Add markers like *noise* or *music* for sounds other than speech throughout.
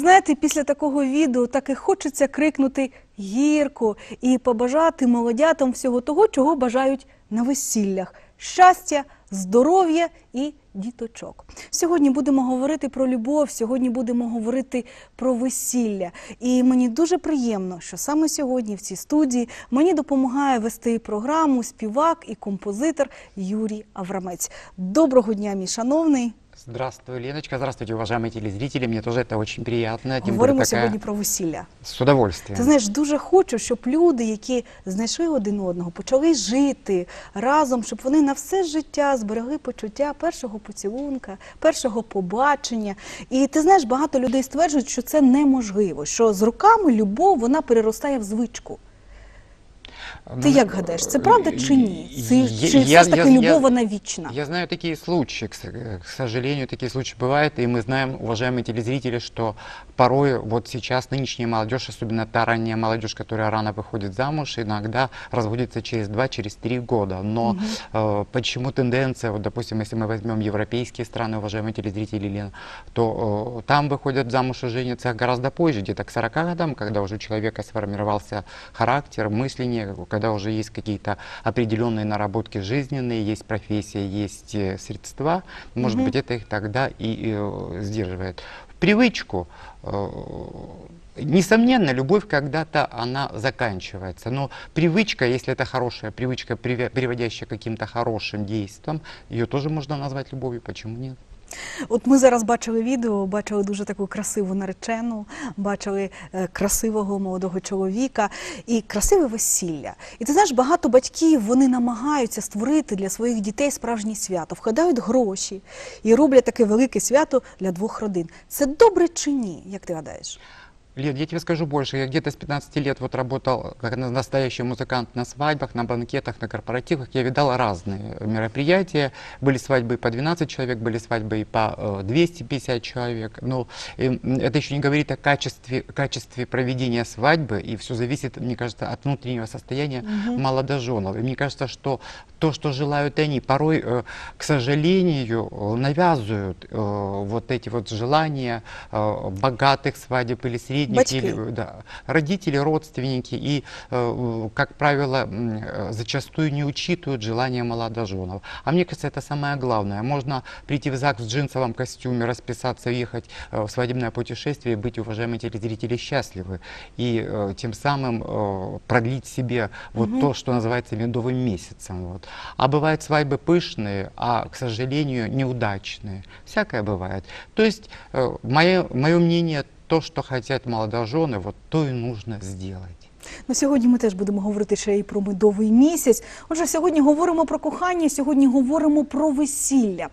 Знаєте, після такого відео так і хочеться крикнути гірко і побажати молодятам всього того, чого бажають на весіллях: щастя, здоров'я і діточок. Сьогодні будемо говорити про любов, сьогодні будемо говорити про весілля. І мені дуже приємно, що саме сьогодні в цій студії мені допомагає вести програму співак і композитор Юрій Аврамець. Доброго дня, мій шановний. Здравствуй, Леночка. Здравствуйте, уважаемые телезрители. Мне тоже это очень приятно. Более Говоримо такая- сьогодні про весілля. С удовольствием. Ти знаєш, дуже хочу, щоб люди, які знайшли один одного, почали жити разом, щоб вони на все життя зберегли почуття першого поцілунка, першого побачення. І ти знаєш, багато людей стверджують, що це неможливо, що з роками любов вона переростає в звичку. Ти Ну, як гадаєш, це правда чи ні? Це, я- чи я- все ж таки я- любов я- вона вічна? Я знаю такие случаи, к с- к сожалению, такие случаи бывают, и мы знаем, уважаемые телезрители, что порой вот сейчас нынешняя молодежь, особенно та ранняя молодежь, которая рано выходит замуж, иногда разводится через два, через три года. Но э, почему тенденция, вот, допустим, если мы возьмем европейские страны, уважаемые телезрители, Лена, то э, там выходят замуж и женятся гораздо позже, где-то к 40 годам, когда уже у человека сформировался характер, мышление, когда уже есть какие-то определенные наработки жизненные, есть профессия, есть э, средства, может Мгм. быть, это их тогда и э, сдерживает. В привычку э, Несомненно, любовь когда-то она заканчивается, но привычка, если это хорошая привычка, приводящая к каким-то хорошим действиям, ее тоже можно назвать любовью, почему нет? От ми зараз бачили відео, бачили дуже таку красиву наречену, бачили е, красивого молодого чоловіка і красиве весілля. І ти знаєш, багато батьків вони намагаються створити для своїх дітей справжнє свято, вкладають гроші і роблять таке велике свято для двох родин. Це добре чи ні? Як ти гадаєш? Лен, я тебе скажу больше. Я где-то с 15 лет вот работал как на- настоящий музыкант на свадьбах, на банкетах, на корпоративах. Я видал разные мероприятия. Были свадьбы и по 12 человек, были свадьбы и по э, 250 человек. Но э, м, это еще не говорит о качестве, качестве проведения свадьбы. И все зависит, мне кажется, от внутреннего состояния молодоженов. И мне кажется, что то, что желают они, порой, э, к сожалению, э, навязывают э, вот эти вот желания э, богатых свадеб или средних, Батьки. или, э, да, родители, родственники. И, э, как правило, э, зачастую не учитывают желания молодоженов. А мне кажется, это самое главное. Можно прийти в ЗАГС в джинсовом костюме, расписаться, ехать э, в свадебное путешествие, быть, уважаемые телезрители, счастливы. И тем самым продлить себе вот то, что называется медовым месяцем. Вот. А бывают свадьбы пышные, а, к сожалению, неудачные. Всякое бывает. То есть, мое, мое мнение, то, что хотят молодожены, вот то и нужно сделать. Ну, сьогодні ми теж будемо говорити ще й про медовий місяць. Отже, сьогодні говоримо про кохання, сьогодні говоримо про весілля.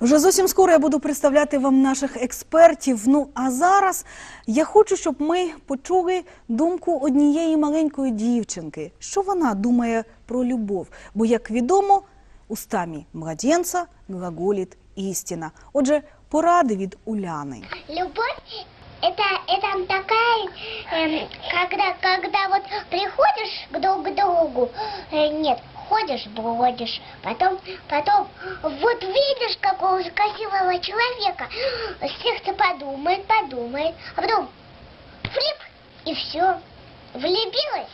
Вже зовсім скоро я буду представляти вам наших експертів. Ну а зараз я хочу, щоб ми почули думку однієї маленької дівчинки. Що вона думає про любов? Бо, як відомо, устами младенця глаголить істина. Отже, поради від Уляни. Любовь это, это такая, эм, когда, когда вот приходишь к друг к другу, э, нет, ходишь, бродишь, потом, потом вот видишь какого красивого человека, сердце подумает, подумает, а потом флип, и все, влюбилась.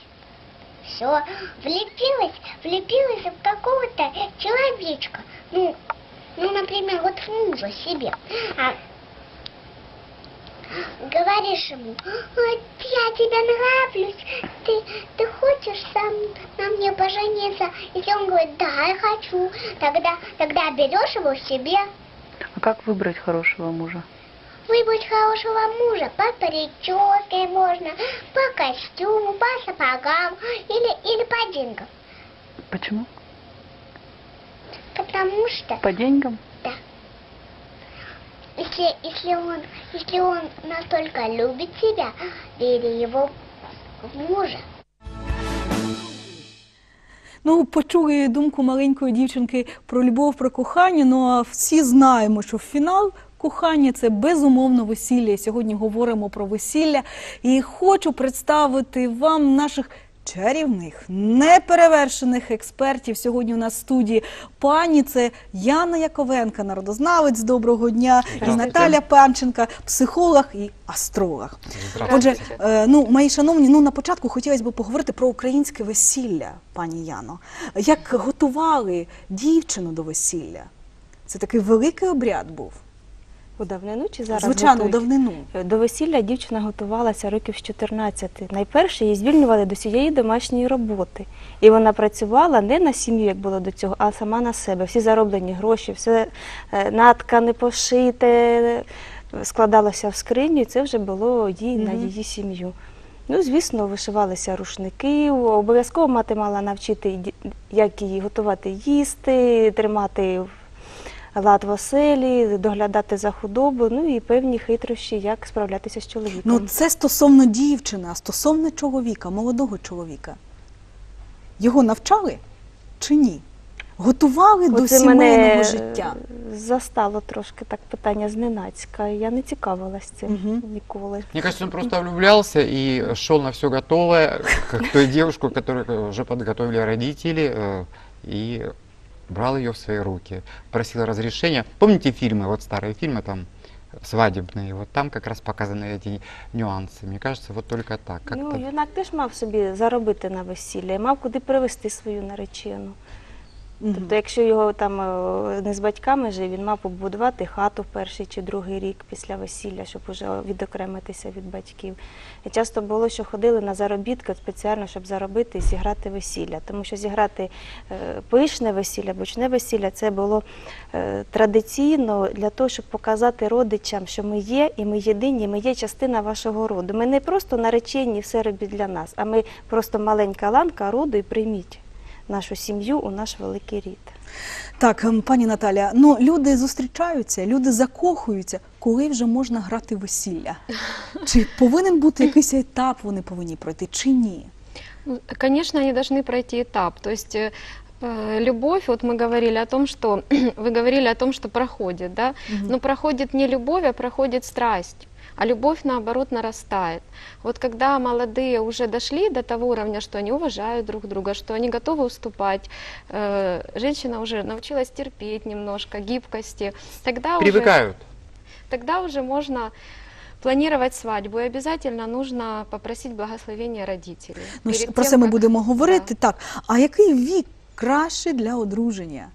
Все, влепилась, влепилась в какого-то человечка. Ну, ну, например, вот в мужа себе. А говоришь ему, «Ой, я тебе нравлюсь, ты, ты хочешь сам на мне пожениться? Если он говорит, да, я хочу, тогда, тогда берешь его себе. А как выбрать хорошего мужа? Выбрать хорошего мужа по прическе можно, по костюму, по сапогам или, или по деньгам. Почему? Потому что По деньгам? Если, если он, если он настолько любит тебя, бери его мужа. Ну, почули думку маленької дівчинки про любов, про кохання. Ну а всі знаємо, що фінал кохання це безумовно весілля. Сьогодні говоримо про весілля. І хочу представити вам наших чарівних, неперевершених експертів. Сьогодні у нас в студії пані це Яна Яковенка, народознавець. Доброго дня, і Наталя Панченка, психолог і астролог. Отже, е, ну мої шановні, ну на початку хотілося б поговорити про українське весілля, пані Яно. Як готували дівчину до весілля? Це такий великий обряд був. У давнину чи зараз? Звичайно, у давнину. До весілля дівчина готувалася років з 14. Найперше її звільнювали до цієї домашньої роботи. І вона працювала не на сім'ю, як було до цього, а сама на себе. Всі зароблені гроші, все е, наткане пошите е, складалося в скриню, і це вже було їй на її сім'ю. Ну, звісно, вишивалися рушники. Обов'язково мати мала навчити, як її готувати їсти, тримати в лад в оселі, доглядати за худобу, ну і певні хитрощі, як справлятися з чоловіком. Ну це стосовно дівчини, а стосовно чоловіка, молодого чоловіка. Його навчали чи ні? Готували до сімейного мене життя. застало трошки так питання зненацька. Я не цікавилась цим Мгм. ніколи. Мне кажется, он просто влюблялся и шел на все готовое, как *laughs* той девушку, которую уже подготовили родители, э, и брал ее в свои руки, просил разрешения. Помните фильмы, вот старые фильмы там свадебные, вот там как раз показаны эти нюансы. Мне кажется, вот только так. Ну, Как-то юнак теж мав собі заробити на весілля, і мав куди привезти свою наречену. Тобто, якщо його там е, не з батьками жив, він мав побудувати хату перший чи другий рік після весілля, щоб уже відокремитися від батьків. І часто було, що ходили на заробітки спеціально, щоб заробити і зіграти весілля. Тому що зіграти е, пишне весілля, бучне весілля це було е, традиційно для того, щоб показати родичам, що ми є, і ми єдині, ми є частина вашого роду. Ми не просто наречені, все робіть для нас, а ми просто маленька ланка роду і прийміть нашу сім'ю у наш великий рід. Так, ем, пані Наталя, ну люди зустрічаються, люди закохуються. Коли вже можна грати весілля? *laughs* Чи повинен бути якийсь етап, вони повинні пройти, чи ні? Ну, Конечно, они должны пройти этап. То есть э, э, любовь, вот мы говорили о том, что *clears throat* вы говорили о том, что проходит, да, Мгм. но проходит не любовь, а проходит страсть. А любовь, наоборот, нарастает. Вот когда молодые уже дошли до того уровня, что они уважают друг друга, что они готовы уступать, э, женщина уже научилась терпеть немножко, гибкости, тогда уже привыкают. тогда уже можно планировать свадьбу. И обязательно нужно попросить благословения родителей. Ну, Перед про тем, це ми как- будемо говорити. Так, а який вік краще для одруження?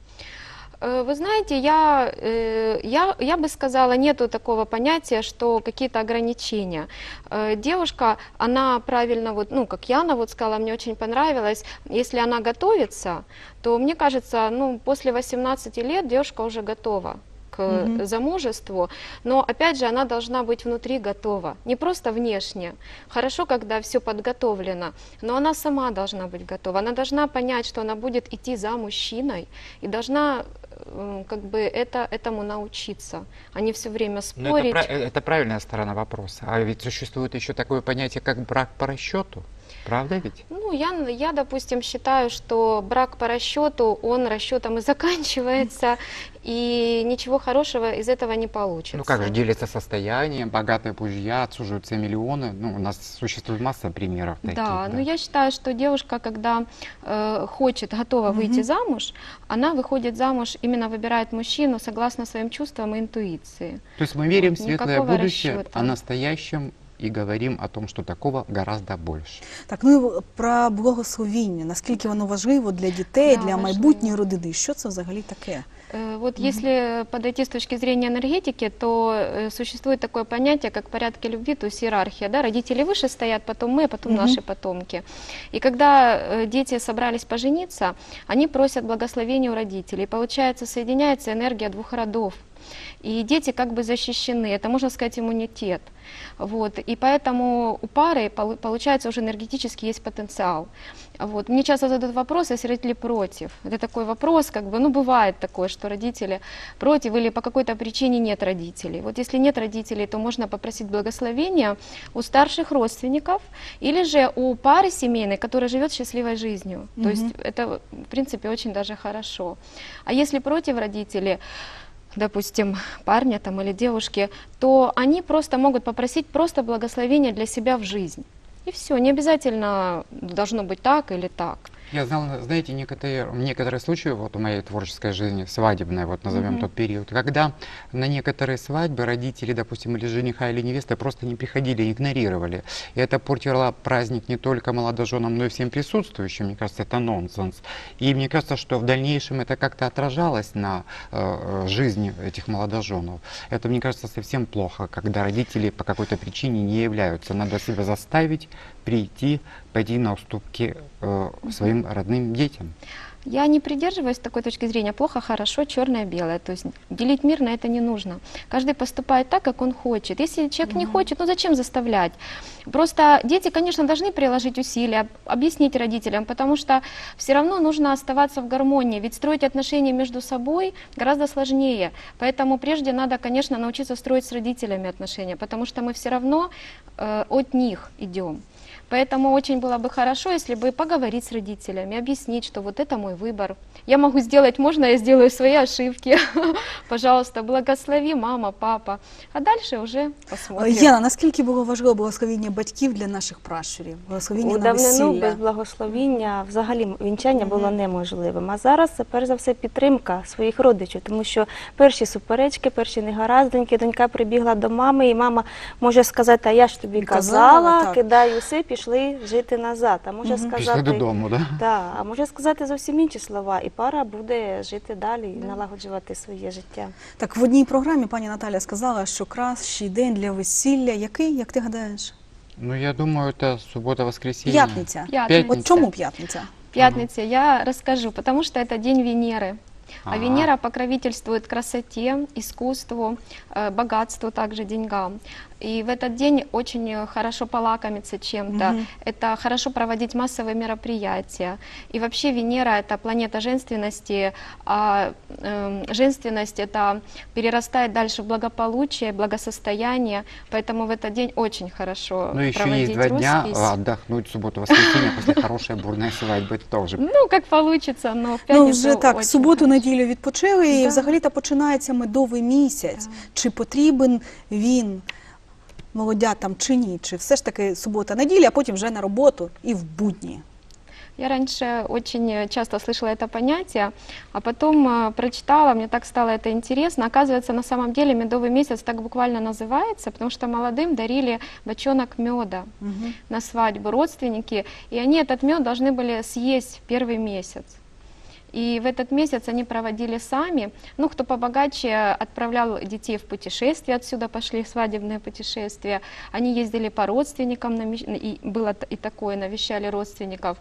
Э, Вы знаете, я, э, я, я бы сказала, нету такого понятия, что какие-то ограничения. Э, Девушка, она правильно, вот, ну, как Яна вот сказала, мне очень понравилось, если она готовится, то мне кажется, ну, после 18 лет девушка уже готова к замужеству, но опять же она должна быть внутри готова, не просто внешне. Хорошо, когда все подготовлено, но она сама должна быть готова. Она должна понять, что она будет идти за мужчиной и должна как бы это, этому научиться, а не все время Но это, спорить. пра- э, это правильная сторона вопроса. А ведь существует еще такое понятие, как брак по расчету. Правда ведь? Ну, я, я, допустим, считаю, что брак по расчету, он расчетом и *laughs* заканчивается, и ничего хорошего из этого не получится. Ну как же делится состояние, богатые мужья отсуживают себе миллионы. Ну, у нас существует масса примеров таких. Да, но я считаю, что девушка, когда э, хочет, готова Мгм. выйти замуж, она выходит замуж, именно выбирает мужчину согласно своим чувствам и интуиции. То есть мы верим в Вот, светлое никакого будущее, расчета. о настоящем и говорим о том, что такого гораздо больше. Так, ну і про благословіння, наскільки воно важливо для дітей, Да, для важливо. майбутньої родини. Що це взагалі таке? Э, Вот если подойти с точки зрения энергетики, то э, существует такое понятие, как порядки любви, то есть иерархия. Да? Родители выше стоят, потом мы, а потом Мгм. наши потомки. И когда э, дети собрались пожениться, они просят благословения у родителей. Получается, соединяется энергия двух родов. И дети как бы защищены, это можно сказать иммунитет. Вот. И поэтому у пары полу- получается уже энергетически есть потенциал. Вот. Мне часто задают вопрос, если родители против. Это такой вопрос, как бы, ну бывает такое, что родители против или по какой-то причине нет родителей. Вот если нет родителей, то можно попросить благословения у старших родственников или же у пары семейной, которая живет счастливой жизнью. То есть это, в принципе, очень даже хорошо. А если против родителей, допустим, парня там или девушки, то они просто могут попросить просто благословения для себя в жизнь. И все, не обязательно должно быть так или так. Я знал, знаете, некоторые, некоторые случаи вот в моей творческой жизни, свадебной, вот назовем Мгм. тот период, когда на некоторые свадьбы родители, допустим, или жениха, или невесты просто не приходили, игнорировали. И это портило праздник не только молодоженам, но и всем присутствующим. Мне кажется, это нонсенс. И мне кажется, что в дальнейшем это как-то отражалось на э, э, жизни этих молодоженов. Это, мне кажется, совсем плохо, когда родители по какой-то причине не являются. Надо себя заставить прийти, пойти на уступки э, своим родным детям. Я не придерживаюсь такой точки зрения плохо, хорошо, черное, белое. То есть делить мир на это не нужно. Каждый поступает так, как он хочет. Если человек не хочет, ну зачем заставлять? Просто дети, конечно, должны приложить усилия, объяснить родителям, потому что все равно нужно оставаться в гармонии. Ведь строить отношения между собой гораздо сложнее. Поэтому прежде надо, конечно, научиться строить с родителями отношения, потому что мы все равно э, от них идем. Поэтому очень было бы хорошо, если бы поговорить с родителями, объяснить, что вот это мой выбор. Я могу сделать, можно я сделаю свои ошибки. *laughs* Пожалуйста, благослови мама, папа. А дальше уже посмотрим. Яна, наскільки було важливо благословіння батьків для наших пращурів? Благословіння У на давнину весілля? без благословіння взагалі вінчання було неможливим. А зараз це перш за все підтримка своїх родичів, тому що перші суперечки, перші негаразденьки, донька прибігла до мами, і мама може сказати, а я ж тобі Казала, казала, так. кидай усе, пішли жити назад. А може Мгм. Пішли сказати. додому, да? Так, а може сказати зовсім інші слова, і пара буде жити далі і налагоджувати своє життя. Так в одній програмі пані Наталя сказала, що кращий день для весілля який, як ти гадаєш? Ну, я думаю, это суббота-воскресенье. П'ятниця. Пятница. От чому п'ятниця? Пятница я расскажу, потому что это день Венеры. А Ага. Венера покровительствует красоте, искусству, э, богатству, также деньгам. И в этот день очень э, хорошо полакомиться чем-то. Мгм. Это хорошо проводить массовые мероприятия. И вообще Венера это планета женственности, а эм, женственность это перерастает дальше в благополучие, благосостояние. Поэтому в этот день очень хорошо Ну, еще проводить есть два дня роспись. а, отдохнуть в субботу-воскресенье после *laughs* хорошей бурной свадьбы. Это тоже. Ну, как получится, но в Ну пятницу вже так, очень суботу, хорошо. неділю відпочили, і Да. взагалі-то починається медовий місяць. Так. Чи потрібен він молодятам чи ні? Чи все ж таки субота, неділя, а потім вже на роботу і в будні? Я раньше очень часто слышала это понятие, а потом э, прочитала, мне так стало это интересно. Оказывается, на самом деле медовый месяц так буквально называется, потому что молодым дарили бочонок меда Угу. на свадьбу родственники, и они этот мед должны были съесть в первый месяц. И в этот месяц они проводили сами. Ну, кто побогаче, отправлял детей в путешествия, отсюда пошли свадебные путешествия. Они ездили по родственникам, и было и такое, навещали родственников.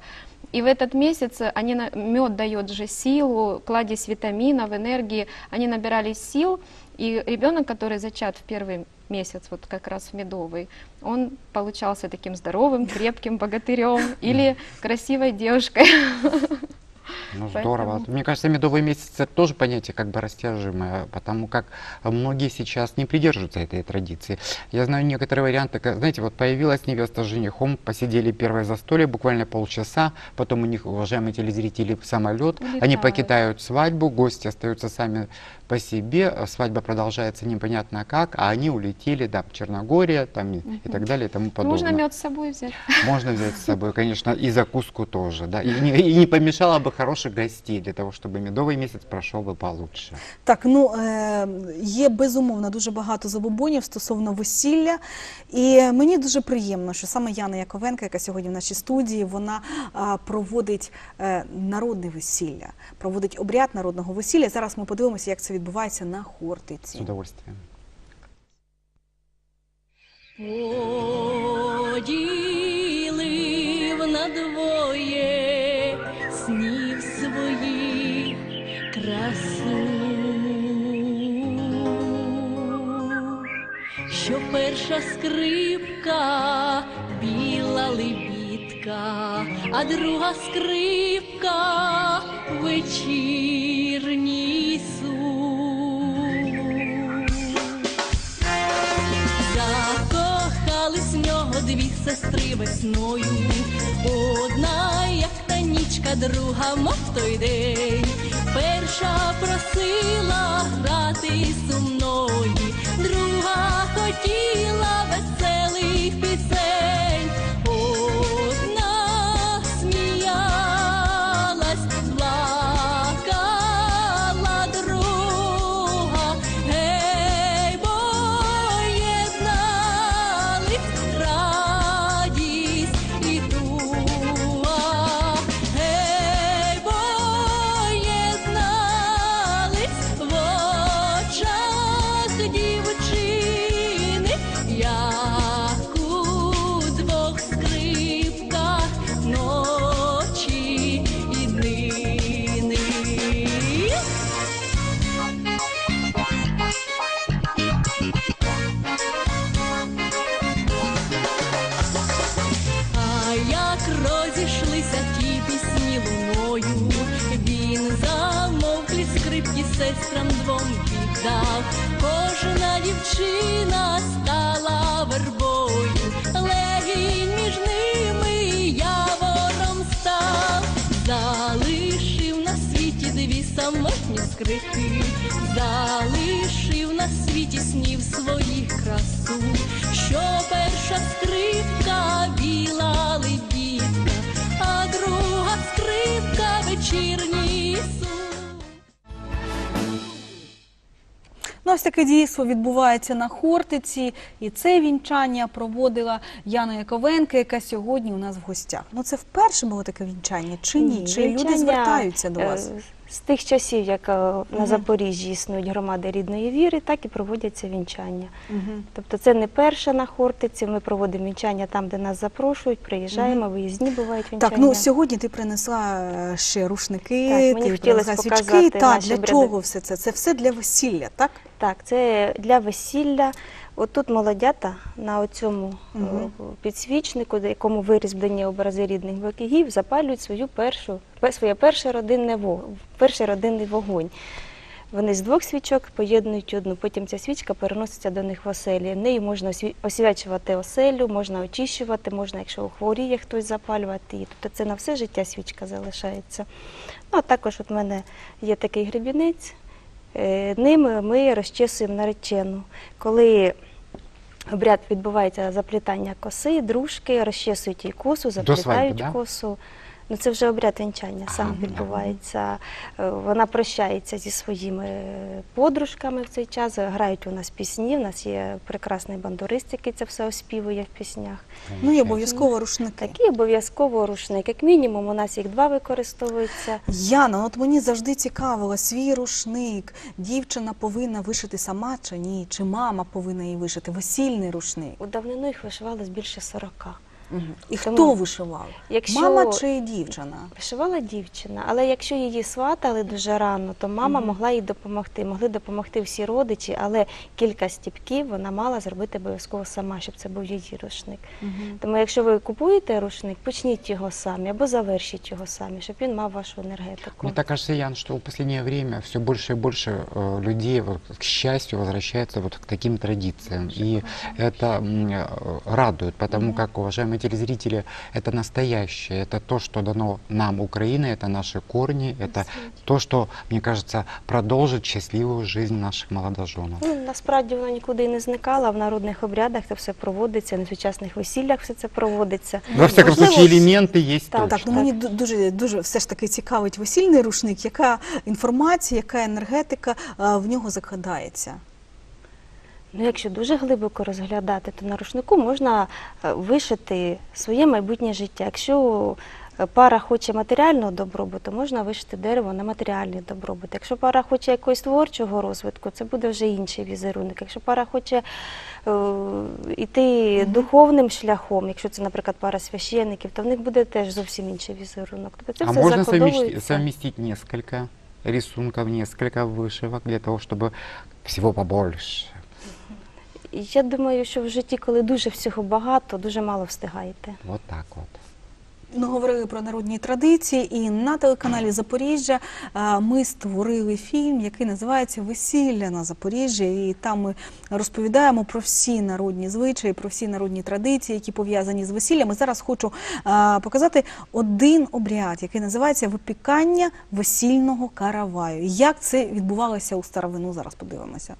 И в этот месяц они, мед дает же силу, кладезь витаминов, энергии, они набирались сил, и ребенок, который зачат в первый месяц, вот как раз в медовый, он получался таким здоровым, крепким богатырем или красивой девушкой. *laughs* Ну, Поэтому- здорово. Мне кажется, медовый месяц это тоже понятие как бы растяжимое, потому как многие сейчас не придерживаются этой традиции. Я знаю некоторые варианты, как, знаете, вот появилась невеста с женихом, посидели первое застолье, буквально полчаса, потом у них, уважаемые телезрители, самолет, они Улетают. покидают свадьбу, гости остаются сами по себе, а свадьба продолжается непонятно как, а они улетели, да, в Черногория там, и, и так далее и тому подобное. Можно мед с собой взять. Можно взять с собой, конечно, и закуску тоже, да. И *laughs* не, и не помешало бы хороших гостей для того, чтобы медовый месяц прошел бы получше. Так, ну е, є безумовно дуже багато забобонів стосовно весілля, і мені дуже приємно, що саме Яна Яковенка, яка сьогодні в нашій студії, вона а, проводить е, народне весілля, проводить обряд народного весілля. Зараз ми подивимося, як це відбувається На С Хортиці. удовольствием. Поділив надвоє снів своїх красу, що перша скрипка біла лебідка, а друга скрипка вечірній сестри весною. Одна, як та нічка, друга, мов той день. Перша просила грати сумної, друга хотіла веселих залишив на світі снів своїх красу, що перша скрипка біла лебідка, а друга скрипка вечірній сум. Ну, ось таке дійство відбувається на Хортиці, і це вінчання проводила Яна Яковенко, яка сьогодні у нас в гостях. Ну це вперше було таке вінчання, чи ні? Чи люди звертаються до вас? З тих часів, як е, на. Запоріжжі існують громади рідної віри, так і проводяться вінчання. Мгм. Тобто це не перше на Хортиці. Ми проводимо вінчання там, де нас запрошують, приїжджаємо, виїзні бувають вінчання. Так, ну сьогодні ти принесла е, ще рушники, Так, мені ти принесла свічки. Так, для обряди. чого все це? Це все для весілля, так? Так, це для весілля. Отут молодята на оцьому е, Мгм. підсвічнику, на якому вирізблені образи рідних богів, запалюють свою першу, своє перше родинне перший родинний вогонь. Вони з двох свічок поєднують одну, потім ця свічка переноситься до них в оселі. Нею можна освячувати оселю, можна очищувати, можна, якщо хворіє хтось запалювати її. Тобто це на все життя свічка залишається. Ну, а також от в мене є такий гребінець. Е, Ним ми розчесуємо наречену. Коли обряд відбувається заплітання коси, дружки розчесують їй косу, заплітають свадьби, да? косу. Ну це вже обряд вінчання сам відбувається. Е, Вона прощається зі своїми подружками в цей час. Грають у нас пісні. У нас є прекрасний бандурист, який це все оспівує в піснях. Ну і обов'язково рушники. Такий обов'язково рушник. Як мінімум, у нас їх два використовуються. Яна, от мені завжди цікавило, свій рушник дівчина повинна вишити сама чи ні? Чи мама повинна її вишити? Весільний рушник. У давнину їх вишивалось більше 40. І Тому, хто вишивав? Якщо Мама чи дівчина? Вишивала дівчина, але якщо її сватали дуже рано, то мама могла їй допомогти. Могли допомогти всі родичі, але кілька стіпків вона мала зробити обов'язково сама, щоб це був її рушник. Тому якщо ви купуєте рушник, почніть його самі або завершіть його самі, щоб він мав вашу енергетику. Мне так кажется, Ян, что в последнее время все больше и больше э, людей, вот, к счастью, возвращаются вот к таким традициям. И это м, э, радует, потому как, уважаемые телезрители, это настоящее, это то, что дано нам, Украина, это наши корни, это то, что, мне кажется, продолжит счастливую жизнь наших молодоженов. Ну, насправді вона нікуди і не зникала. В народних обрядах це все проводиться, на сучасних весіллях все це проводиться. Во всяком Можливо, случае, элементы есть так, Так, точно. ну мені ду- дуже дуже все ж таки цікавить весільний рушник, яка інформація, яка енергетика е, в нього закладається. Ну, якщо дуже глибоко розглядати, то на рушнику можна е, вишити своє майбутнє життя. Якщо е, пара хоче матеріального добробуту, можна вишити дерево на матеріальний добробут. Якщо пара хоче якогось творчого розвитку, це буде вже інший візерунок. Якщо пара хоче е, йти духовним шляхом, якщо це, наприклад, пара священників, то в них буде теж зовсім інший візерунок. Тобто це А все можно совмещ- закодовується. совместить несколько рисунков, несколько вышивок для того, чтобы всего побольше. Я думаю, що в житті, коли дуже всього багато, дуже мало встигаєте. Вот так вот. Ми говорили про народні традиції, і на телеканалі Запоріжжя е, ми створили фільм, який називається Весілля на Запоріжжі. І там ми розповідаємо про всі народні звичаї, про всі народні традиції, які пов'язані з весіллями. Зараз хочу е, показати один обряд, який називається випікання весільного караваю. Як це відбувалося у старовину? Зараз подивимося.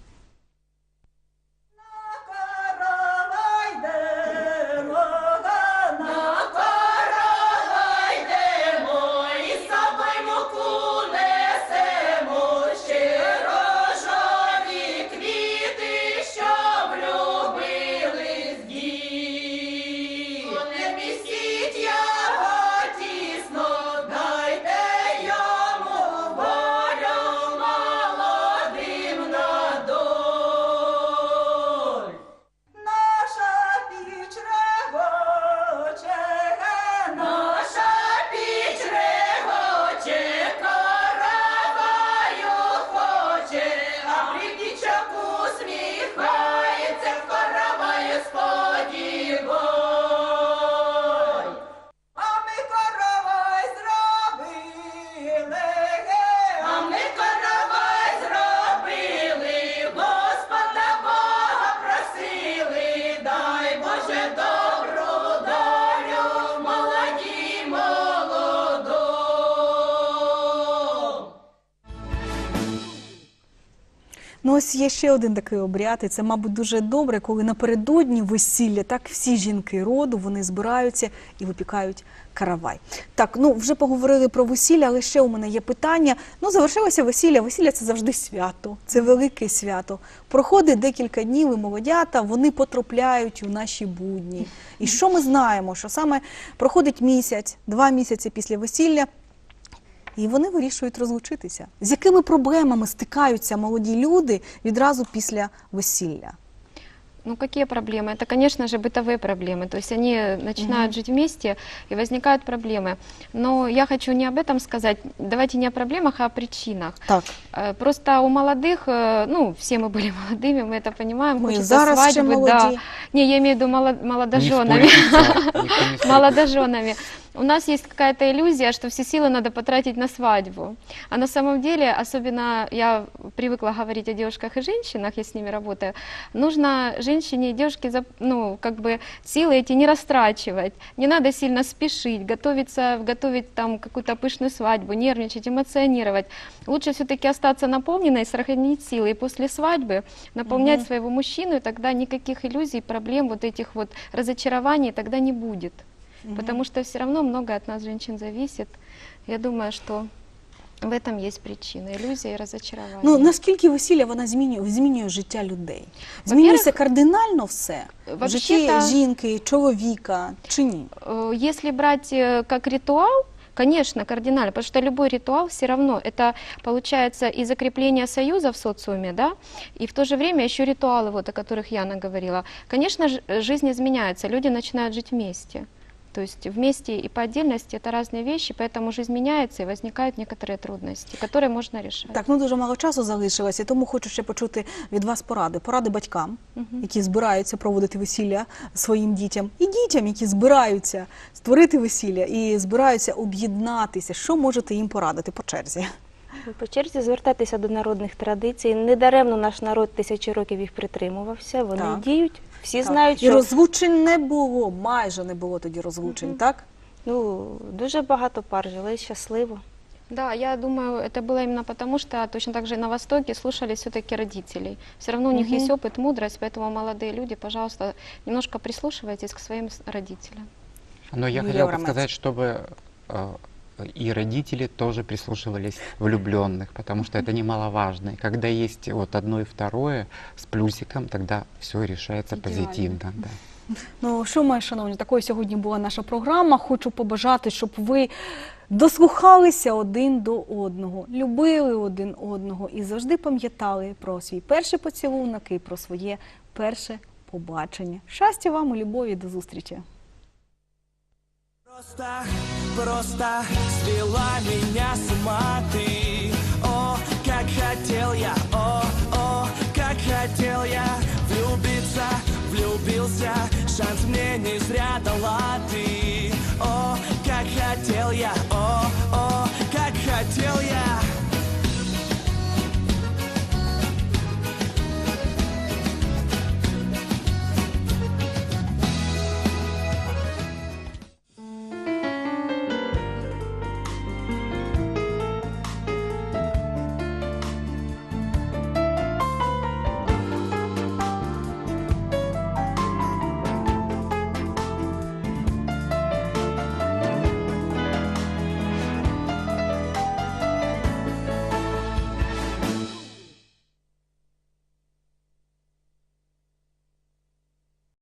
Ну, ось є ще один такий обряд, і це, мабуть, дуже добре, коли напередодні весілля, так всі жінки роду вони збираються і випікають каравай. Так, ну вже поговорили про весілля, але ще у мене є питання. Ну, завершилося весілля. Весілля це завжди свято, це велике свято. Проходить декілька днів, і молодята вони потрапляють у наші будні. І що ми знаємо? Що саме проходить місяць, два місяці після весілля. І вони вирішують розлучитися. З якими проблемами стикаються молоді люди відразу після весілля? Ну, какие проблемы? Это, конечно же, бытовые проблемы. То есть они начинают жить вместе, и возникают проблемы. Но я хочу не об этом сказать. Давайте не о проблемах, а о причинах. Так, Э, Просто у молодых, э, ну, все мы были молодыми, *laughs* мы это понимаем. ми хочется зараз ще свадьбы, молоді. да. Не, я имею в виду молод- Не молодоженами. спорите, никто не спорит. молодоженами. *laughs* У нас есть какая-то иллюзия, что все силы надо потратить на свадьбу. А на самом деле, особенно я привыкла говорить о девушках и женщинах, я с ними работаю, нужно женщине и девушке ну, как бы силы эти не растрачивать. Не надо сильно спешить, готовиться, готовить там какую-то пышную свадьбу, нервничать, эмоционировать. Лучше все-таки остаться наполненной, сохранить силы и после свадьбы наполнять своего мужчину, и тогда никаких иллюзий, проблем, вот этих вот разочарований тогда не будет Потому что все равно много от нас женщин зависит. Я думаю, что в этом есть причина. Иллюзия и разочарование. Ну наскільки весілля вона змінює, змінює життя людей? Змінюється кардинально все в житті вообще-то- жінки, чоловіка чи ні? Э, Если брать э, как ритуал, конечно, кардинально, потому что любой ритуал все равно это получается и закрепление союза в социуме, да, и в то же время еще ритуалы, вот о которых Яна говорила. Конечно, ж- э, жизнь изменяется, люди начинают жить вместе. То есть вместе и по отдельности это разные вещи, поэтому жизнь меняется и возникают некоторые трудности, которые можно решать. Так, ну дуже мало часу залишилося, тому хочу ще почути від вас поради. Поради батькам, які збираються проводити весілля своїм дітям, і дітям, які збираються створити весілля і збираються об'єднатися. Що можете їм порадити по черзі? По черзі звертатися до народних традицій. Недаремно наш народ тисячі років їх притримувався, вони Так. діють. Всі Так. знають, І що розлучень не було, майже не було тоді розлучень, так? ну, дуже багато пар жили щасливо. Да, я думаю, это было именно потому, что точно так же и на Востоке слушали все-таки родителей. Все равно у них Мгм. есть опыт, мудрость, поэтому молодые люди, пожалуйста, немножко прислушивайтесь к своим с- родителям. Но я Юлия хотел бы Романец. сказать, чтобы э, и родители тоже прислушивались влюбленных, потому что это немаловажно. И когда есть вот одно и второе с плюсиком, тогда все решается Идеально. позитивно. Да. Ну що ми, шановні, такою сьогодні була наша програма. Хочу побажати, щоб ви дослухалися один до одного, любили один одного і завжди пам'ятали про свій перший поцілунок і про своє перше побачення. Щастя вам у любові до зустрічі! Просто, просто свела меня с ума ты. О, как хотел я, о, о,